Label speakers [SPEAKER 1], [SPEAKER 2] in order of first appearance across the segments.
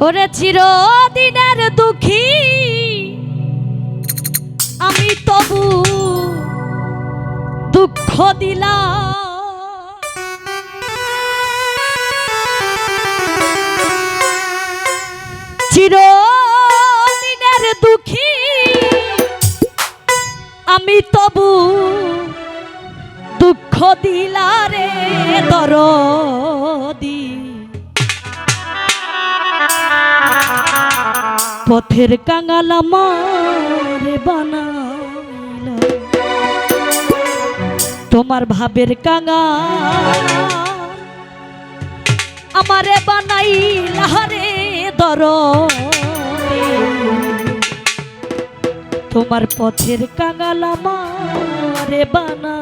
[SPEAKER 1] ওরে চিরদিনের দুঃখী। আমি তবু দুঃখ দিলাম। চিরদিনের দুঃখী। আমি তবু দুঃখ দিলারে দরদি। পথের কাঙাল আমার বানাইলা। তোমার ভাবের কাঙাল আমারে বানাইলা রে দর তোমার পথের কাঙাল আমারে বানা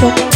[SPEAKER 1] Música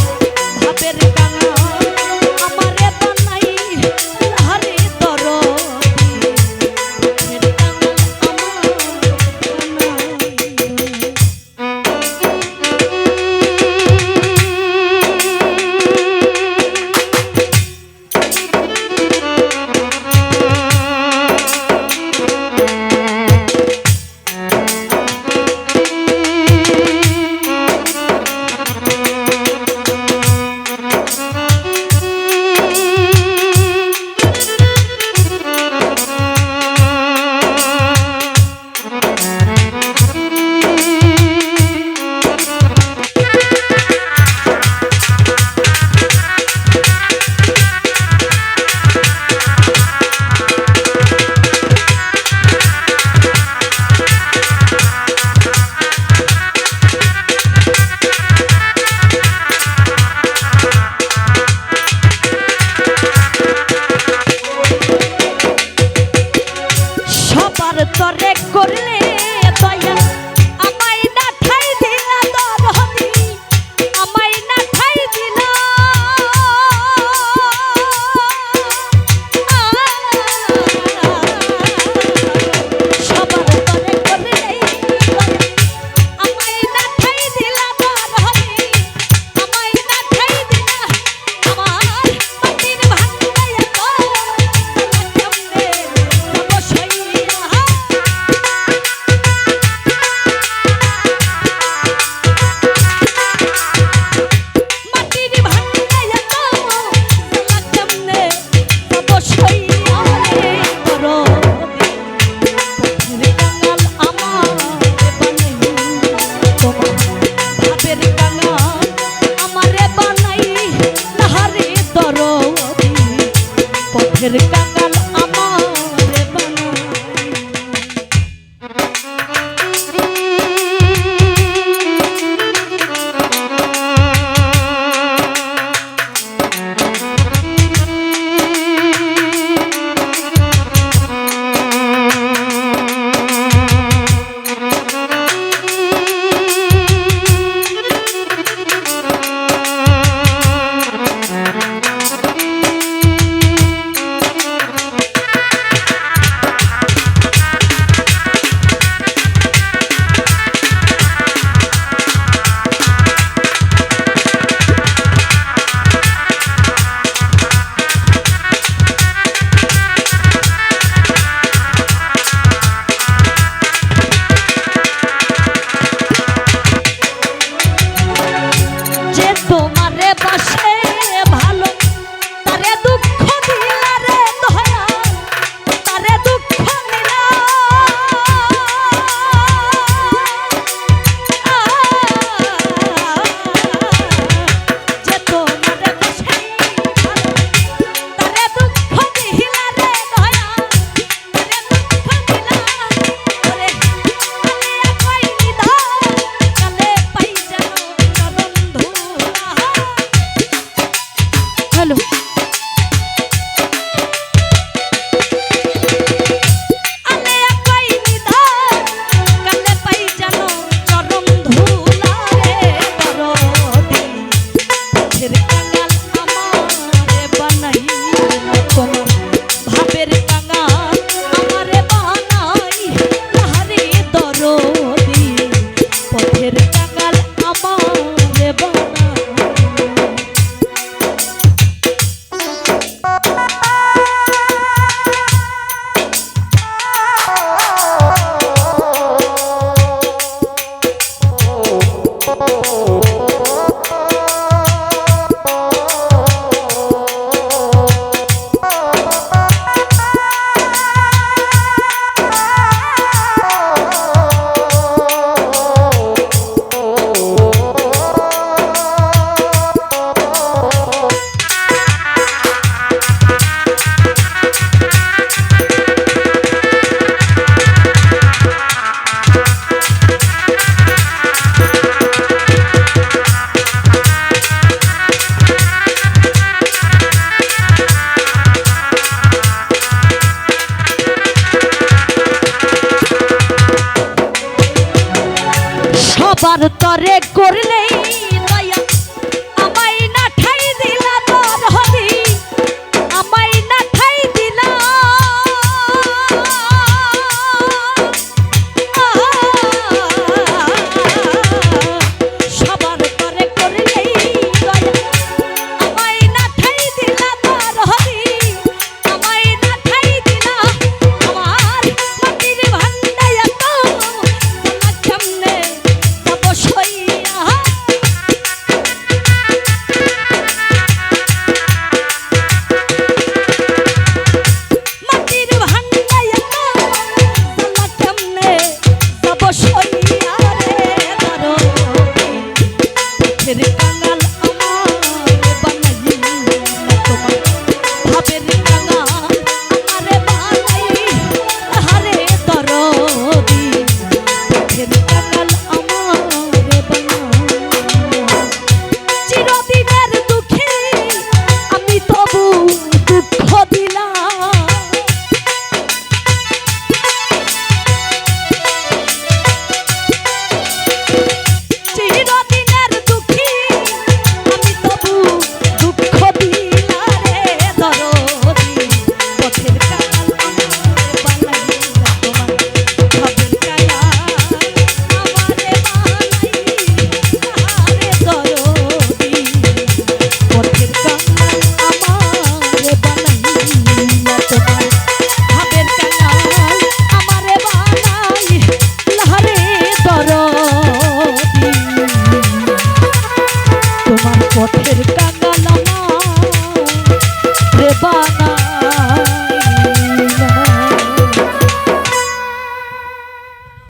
[SPEAKER 1] পথের